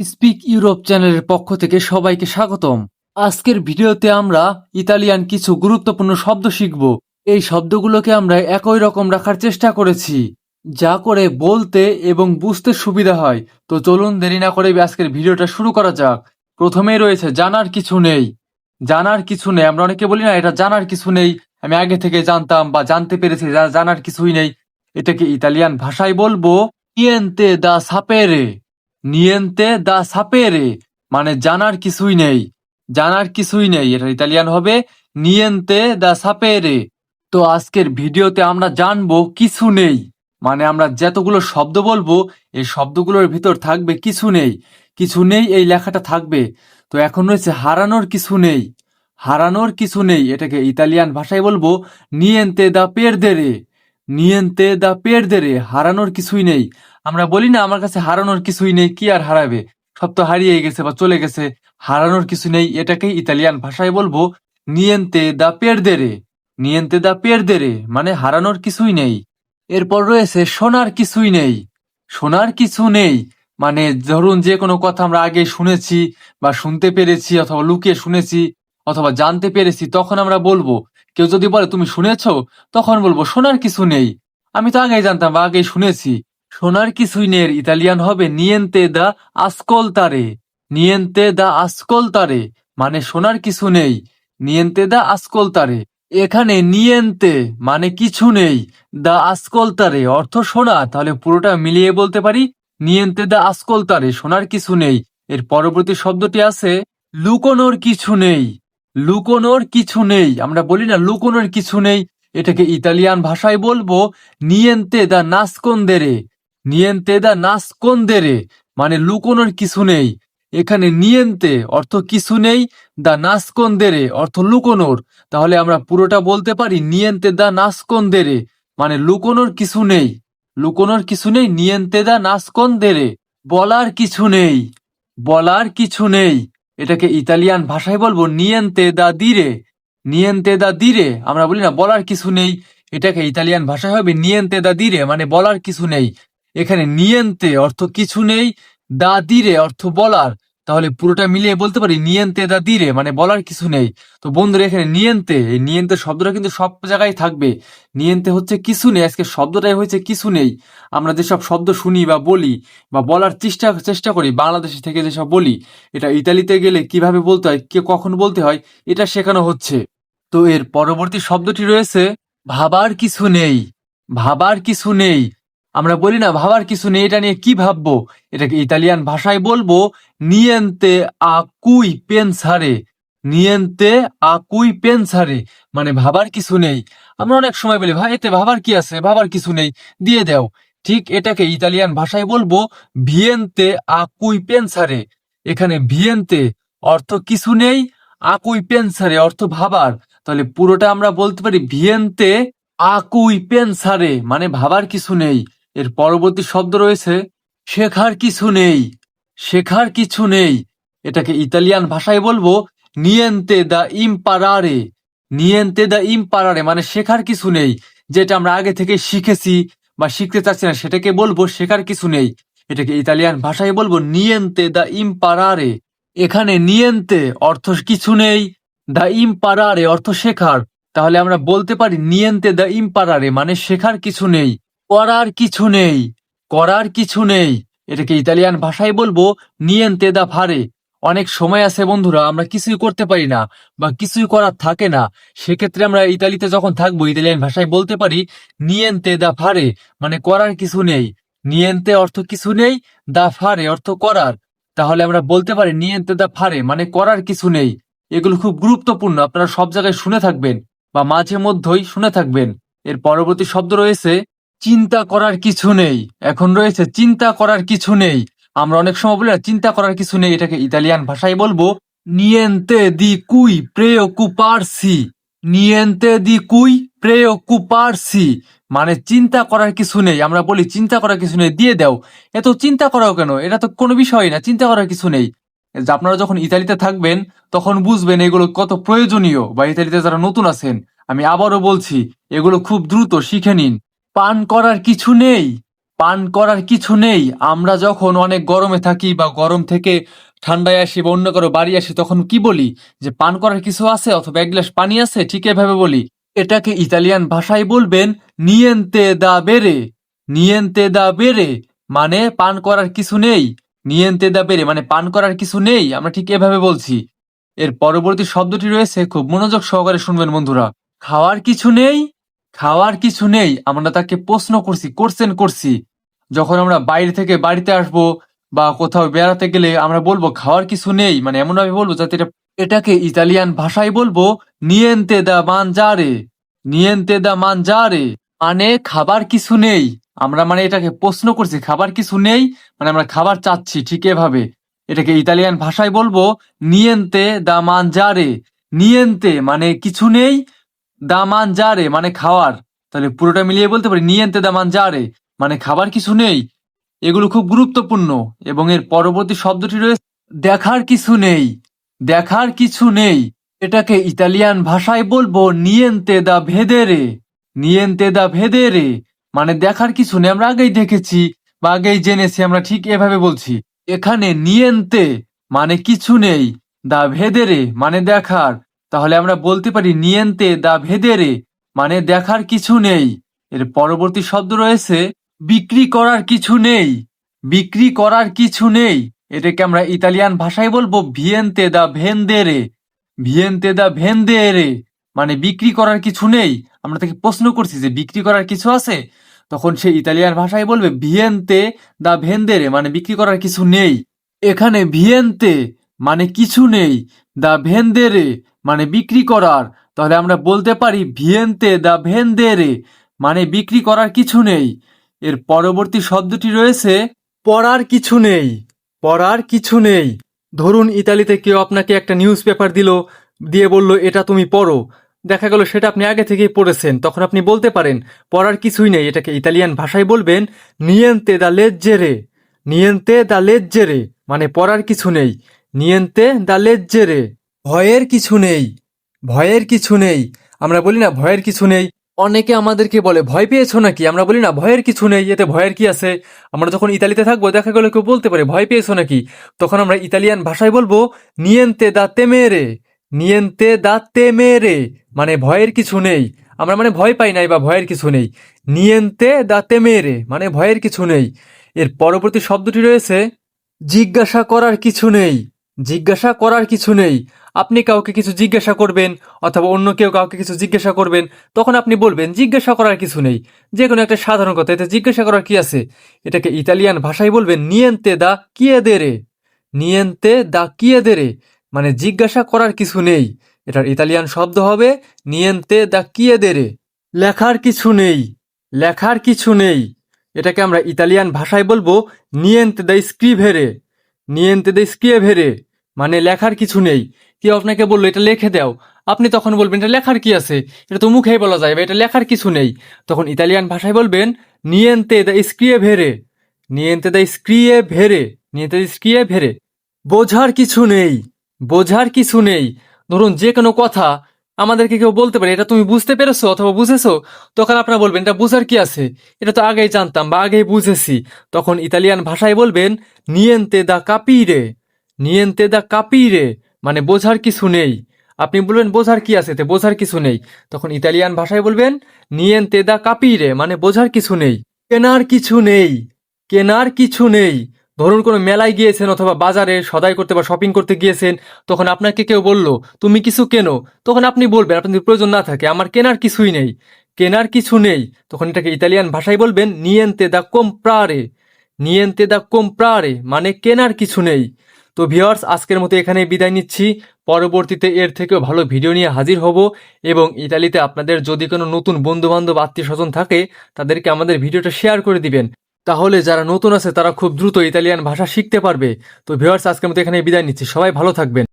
Speak Europe চ্যানেলের পক্ষ থেকে সবাইকে স্বাগতম। আজকের ভিডিওতে আমরা ইতালিয়ান কিছু গুরুত্বপূর্ণ শব্দ শিখব। এই শব্দগুলোকে আমরা একই রকম রাখার চেষ্টা করেছি। যা করে বলতে এবং বুঝতে সুবিধা হয়। তো চলুন দেরি না করে আজকের ভিডিওটা শুরু করা যাক। প্রথমেই রয়েছে জানার কিছু নেই। জানার কিছু নেই, আমরা অনেকে বলি না, এটা জানার কিছু নেই। আমি আগে থেকে জানতাম বা জানতে পেরেছি জানার কিছুই নেই। এটাকে ইতালিয়ান ভাষায় বলব নিয়েন্তে দা সাপেরে নিয়েন্তে দা সাপেরে মানে জানার কিছুই নেই, জানার কিছুই নেই, এটা ইতালিয়ান হবে নিয়েন্তে দা সাপেরে তো আজকের ভিডিওতে আমরা জানব কিছু নেই মানে আমরা যতগুলো শব্দ বলব, এই শব্দগুলোর ভিতর থাকবে কিছু নেই কিছু নেই এই লেখাটা থাকবে। তো এখন রয়েছে হারানোর কিছু নেই, হারানোর কিছু নেই, এটাকে ইতালিয়ান ভাষায় বলব নিয়েন্তে দা পেরদেরে নিয়েন্তে দা পেরদেরে হারানোর কিছুই নেই। আমরা বলি না, আমার কাছে হারানোর কিছুই নেই, কি আর হারাবে? সব তো হারিয়ে গেছে বা চলে গেছে। হারানোর কিছু নেই, এটাকে ইতালিয়ান ভাষায় বলব নিয়েন্তে দা পেরদেরে। নিয়েন্তে দা পেরদেরে মানে হারানোর কিছুই নেই। এরপর রয়েছে শোনার কিছুই নেই। শোনার কিছু নেই মানে ধরুন যে কোনো কথা আমরা আগে শুনেছি বা শুনতে পেরেছি অথবা লুকিয়ে শুনেছি অথবা জানতে পেরেছি, তখন আমরা বলব। কেউ যদি বলে, তুমি শুনেছো? তখন বলব শোনার কিছু নেই। আমি তো আগেই জানতাম বা আগেই শুনেছি। শোনার কিছুই নেই এর। ইতালিয়ান হবে নিয়েন্তে দা আসকল তারে নিয়েন্তে দা আসকল তারে মানে সোনার কিছু নেই। নিয়েন্তে দা আসকল তারে এখানে নিয়েন্তে মানে কিছু নেই। দা আসকল তারে অর্থ শোনা তাহলে পুরোটা মিলিয়ে বলতে পারি, নিয়েন্তে দা আসকল তারে সোনার কিছু নেই। এর পরবর্তী শব্দটি আছে, লুকোনোর কিছু নেই লুকোনোর কিছু নেই আমরা বলি না, লুকোনোর কিছু নেই এটাকে ইতালিয়ান ভাষায় বলব, নিয়েন্তে দা নাসকন্দেরে নিয়েন্তে দা নাসকন্দেরে মানে লুকোনোর কিছু নেই। এখানে নিয়েন্তে অর্থ কিছু নেই, দা নাসকন্দেরে অর্থ লুকোনোর। তাহলে আমরা পুরোটা বলতে পারি নিয়েন্তে দা নাসকন্দেরে মানে লুকোনোর কিছু নেই। লুকোনোর কিছু নেই, নিয়েন্তে দা নাসকন্দেরে বলার কিছু নেই। বলার কিছু নেই। এটাকে ইতালিয়ান ভাষায় বলব নিয়েন্তে দা দিরে। নিয়েন্তে দা দিরে। আমরা বলি না বলার কিছু নেই। এটাকে ইতালিয়ান ভাষায় হবে নিয়েন্তে দা দিরে। মানে বলার কিছু নেই। এখানে নিয়েন্তে অর্থ কিছু নেই দা দিরে অর্থ বলার। তাহলে পুরোটা মিলিয়ে বলতে পারি, নিয়েন্তে দা দিরে মানে বলার কিছু নেই। তো বন্ধুরা, এখানে নিয়েন্তে, এই নিয়েন্তে শব্দটা কিন্তু সব জায়গায় থাকবে। নিয়েন্তে হচ্ছে কিছু নেই, আজকে শব্দটাই হয়েছে কিছু নেই। আমরা যেসব শব্দ শুনি বা বলি বা বলার চেষ্টা চেষ্টা করি, বাংলাদেশ থেকে যেসব বলি, এটা ইতালিতে গেলে কীভাবে বলতে হয়, কে কখন বলতে হয়, এটা শেখানো হচ্ছে। তো এর পরবর্তী শব্দটি রয়েছে, ভাবার কিছু নেই, ভাবার কিছু নেই। আমরা বলি না, ভাবার কিছু নেই, এটা নিয়ে কি ভাববো? এটাকে ইতালিয়ান ভাষায় বলব, নিয়েন্তে আকুই পেনসারে, নিয়েন্তে আকুই পেনসারে। মানে ভাবার কিছু নেই। আমরা অনেক সময় বলি, ভাই, এতে ভাবার কি আছে? ভাবার কিছু নেই, দিয়ে দাও। ঠিক এটাকে ইতালিয়ান ভাষায় বলব, ভিয়েন্তে আকুই পেনসারে। এখানে ভিয়েন্তে অর্থ কিছু নেই আকুই পেনসারে অর্থ ভাবার। তাহলে পুরোটা আমরা বলতে পারি, ভিয়েন্তে আকুই পেনসারে। মানে ভাবার কিছু নেই। এর পরবর্তী শব্দ রয়েছে, শেখার কিছু নেই, শেখার কিছু নেই। এটাকে ইতালিয়ান ভাষায় বলব নিয়েন্তে দা ইম্পারারে নিয়েন্তে দা ইম্পারারে মানে শেখার কিছু নেই, যেটা আমরা আগে থেকে শিখেছি বা শিখতে চাচ্ছি না, সেটাকে বলব শেখার কিছু নেই। এটাকে ইতালিয়ান ভাষায় বলব নিয়েন্তে দা ইম্পারারে এখানে নিয়েন্তে অর্থ কিছু নেই দা ইম্পারারে অর্থ শেখার। তাহলে আমরা বলতে পারি নিয়েন্তে দা ইম্পারারে মানে শেখার কিছু নেই। করার কিছু নেই, করার কিছু নেই। এটাকে ইতালিয়ান ভাষায় বলব নিয়েন্তে দা ফারে অনেক সময় আছে বন্ধুরা, আমরা কিছুই করতে পারি না বা কিছুই করার থাকে না। সেক্ষেত্রে আমরা ইতালিতে যখন থাকব, ইতালিয়ান ভাষায় বলতে পারি নিয়েন্তে দা ফারে মানে করার কিছু নেই। নিয়েন্তে অর্থ কিছু নেই, দা ফারে অর্থ করার। তাহলে আমরা বলতে পারি নিয়েন্তে দা ফারে মানে করার কিছু নেই। এগুলো খুব গুরুত্বপূর্ণ, আপনারা সব জায়গায় শুনে থাকবেন বা মাঝে মধ্যেই শুনে থাকবেন। এর পরবর্তী শব্দ রয়েছে চিন্তা করার কিছু নেই। এখন রয়েছে চিন্তা করার কিছু নেই। আমরা অনেক সময় বলি না, চিন্তা করার কিছু নেই। এটাকে ইতালিয়ান ভাষায় বলব, নিয়েন্তে দি কুই প্রেওকুপারসি। নিয়েন্তে দি কুই প্রেওকুপারসি। মানে চিন্তা করার কিছু নেই। আমরা বলি, চিন্তা করার কিছু নেই, দিয়ে দাও। এত চিন্তা করাও কেন? এটা তো কোনো বিষয় না, চিন্তা করার কিছু নেই। আপনারা যখন ইতালিতে থাকবেন, তখন বুঝবেন এগুলো কত প্রয়োজনীয়। বা ইতালিতে যারা নতুন আছেন, আমি আবারও বলছি, এগুলো খুব দ্রুত শিখে নিন। পান করার কিছু নেই, পান করার কিছু নেই। আমরা যখন অনেক গরমে থাকি বা গরম থেকে ঠান্ডায় আসি বা অন্য কারও বাড়ি আসি, তখন কি বলি? যে পান করার কিছু আছে অথবা এক গ্লাস পানি আছে, ঠিক এভাবে বলি। এটাকে ইতালিয়ান ভাষায় বলবেন নিয়েন্তে দা বেরে নিয়েন্তে দা বেড়ে মানে পান করার কিছু নেই। নিয়েন্তে দা বেড়ে মানে পান করার কিছু নেই, আমরা ঠিক এভাবে বলছি। এর পরবর্তী শব্দটি রয়েছে, খুব মনোযোগ সহকারে শুনবেন বন্ধুরা। খাওয়ার কিছু নেই খাওয়ার কিছু নেই, আমরা তাকে প্রশ্ন করছি কোশ্চেন করছি। যখন আমরা বাইরে থেকে বাড়িতে আসব বা কোথাও বেড়াতে গেলে আমরা বলব, খাওয়ার কিছু নেই। মানে এমন ভাবে বলব যাতে এটা, এটাকে ইতালিয়ান ভাষায় বলব, নিয়েন্তে দা মানজারে নিয়েন্তে দা মানজারে মানে খাবার কিছু নেই। আমরা মানে এটাকে প্রশ্ন করছি, খাবার কিছু নেই? মানে আমরা খাবার চাচ্ছি ঠিক এভাবে। এটাকে ইতালিয়ান ভাষায় বলব, নিয়েন্তে দা মানজারে নিয়েন্তে মানে কিছু নেই দা মানজারে মানে খাওয়ার। তাহলে পুরোটা মিলিয়ে বলতে পারি, নিয়েন্তে দা মানজারে মানে খাবার কিছু নেই। এগুলো খুব গুরুত্বপূর্ণ, এবং এর পরবর্তী শব্দটি রয়েছে, দেখার কিছু নেই। দেখার কিছু নেই। এটাকে ইতালিয়ান ভাষায় বলব, নিয়েন্তে দা ভেদেরে। নিয়েন্তে দা ভেদেরে মানে দেখার কিছু নেই। আমরা আগেই দেখেছি, বা আগেই জেনেছি, আমরা ঠিক এভাবে বলছি। এখানে নিয়েন্তে মানে কিছু নেই। দা ভেদেরে মানে দেখার। তাহলে আমরা বলতে পারি নিয়েন্তে দা ভেদেরে মানে দেখার কিছু নেই। এর পরবর্তী শব্দ রয়েছে, বিক্রি করার কিছু নেই, বিক্রি করার কিছু নেই। এটাকে আমরা ইতালিয়ান ভাষায় বলব ভিয়েন্তে দা ভেন্দেরে। ভিয়েন্তে দা ভেন্দেরে মানে বিক্রি করার কিছু নেই। আমরা তাকে প্রশ্ন করছি যে বিক্রি করার কিছু আছে? তখন সে ইতালিয়ান ভাষায় বলবে ভিয়েন্তে দা ভেন্দেরে মানে বিক্রি করার কিছু নেই। এখানে ভিয়েন্তে মানে কিছু নেই, দা ভেন্দেরে মানে বিক্রি করার। তাহলে আমরা বলতে পারি, ভিয়েন্তে দা ভেন্দেরে মানে বিক্রি করার কিছু নেই। এর পরবর্তী শব্দটি রয়েছে, পড়ার কিছু নেই, পড়ার কিছু নেই। ধরুন ইতালিতে কেউ আপনাকে একটা নিউজ পেপার দিল, দিয়ে বলল, এটা তুমি পড়ো। দেখা গেল সেটা আপনি আগে থেকেই পড়েছেন। তখন আপনি বলতে পারেন, পড়ার কিছুই নেই। এটাকে ইতালিয়ান ভাষায় বলবেন, নিয়েন্তে দা লেজ্জেরে। নিয়েন্তে দা লেজ্জেরে মানে পড়ার কিছু নেই। নিয়েন্তে দা লেজ্জেরে ভয়ের কিছু নেই, ভয়ের কিছু নেই। আমরা বলি না ভয়ের কিছু নেই। অনেকে আমাদেরকে বলে, ভয় পেয়েছ নাকি? আমরা বলি, না, ভয়ের কিছু নেই, এতে ভয়ের কি আছে? আমরা যখন ইতালিতে থাকব, দেখা গেলো কেউ বলতে পারে, ভয় পেয়েছ নাকি? তখন আমরা ইতালিয়ান ভাষায় বলব, নিয়েন্তে দা তেমেরে নিয়েন্তে দা তেমেরে মানে ভয়ের কিছু নেই। আমরা মানে ভয় পাই নাই বা ভয়ের কিছু নেই। নিয়েন্তে দা তেমেরে মানে ভয়ের কিছু নেই। এর পরবর্তী শব্দটি রয়েছে, জিজ্ঞাসা করার কিছু নেই। জিজ্ঞাসা করার কিছু নেই। আপনি কাউকে কিছু জিজ্ঞাসা করবেন অথবা অন্য কেউ কাউকে কিছু জিজ্ঞাসা করবেন, তখন আপনি বলবেন, জিজ্ঞাসা করার কিছু নেই। যে কোনো একটা সাধারণ কথা, এতে জিজ্ঞাসা করার কি আছে? এটাকে ইতালিয়ান ভাষায় বলবেন, নিয়েন্তে দা কিয়েদেরে। নিয়েন্তে দা কিয়েদেরে মানে জিজ্ঞাসা করার কিছু নেই। এটার ইতালিয়ান শব্দ হবে, নিয়েন্তে দা কিয়েদেরে। লেখার কিছু নেই, লেখার কিছু নেই। এটাকে আমরা ইতালিয়ান ভাষায় বলব, নিয়েন্তে দা স্ক্রিভেরে। নিয়েন্তে দা স্ক্রিভেরে মানে লেখার কিছু নেই। কেউ আপনাকে বলল, এটা লিখে দাও। আপনি তখন বলবেন, এটা লেখার কি আছে? এটা তো মুখেই বলা যায় এটা লেখার কিছু নেই। তখন ইতালিয়ান ভাষায় বলবেন, নিয়েন্তে দা স্ক্রিয়ে ভেরে। নিয়েন্তে দা স্ক্রিয়ে ভেরে। নিয়েন্তে দা স্ক্রিয়ে ভেরে। বোঝার কিছু নেই। বোঝার কিছু নেই। ধরুন, যে কোনো কথা আমাদেরকে কেউ বলতে পারে, এটা তুমি বুঝতে পেরেছ অথবা বুঝেছ? তখন আপনারা বলবেন, এটা বুঝার কি আছে? এটা তো আগেই জানতাম বা আগেই বুঝেছি। তখন ইতালিয়ান ভাষায় বলবেন, নিয়েন্তে দা কাপিরে, নিয়েন্তে দা কাপিরে। মানে বোঝার কিছু নেই। আপনি বলবেন, বোঝার কি আছে? তে বোঝার কিছু নেই। তখন ইতালিয়ান ভাষায় বলবেন, নিয়েন্তে দা কাপিরে মানে বোঝার কিছু নেই। কেনার কিছু নেই। কেনার কিছু নেই। ধরুন কোনো মেলায় গিয়েছেন অথবা বাজারে সদাই করতে বা শপিং করতে গিয়েছেন, তখন আপনাকে কেউ বলল, তুমি কিছু কেনো? তখন আপনি বলবেন আপনাদের প্রয়োজন না থাকে, আমার কেনার কিছুই নেই। কেনার কিছু নেই? তখন এটাকে ইতালিয়ান ভাষায় বলবেন নিয়েন্তে দা কোম্প্রারে নিয়েন্তে দা কোম্প্রারে মানে কেনার কিছু নেই। তো ভিওয়ার্স আজকের মতো এখানে বিদায় নিচ্ছি। পরবর্তীতে এর থেকেও ভালো ভিডিও নিয়ে হাজির হব এবং ইতালিতে আপনাদের যদি কোনো নতুন বন্ধু বান্ধব আত্মীয় স্বজন থাকে, তাদেরকে আমাদের ভিডিওটা শেয়ার করে দিবেন। তাহলে যারা নতুন আছে তারা খুব দ্রুত ইতালিয়ান ভাষা শিখতে পারবে। তো ভিওয়ার্স আজকের মতো এখানে বিদায় নিচ্ছি। সবাই ভালো থাকবেন।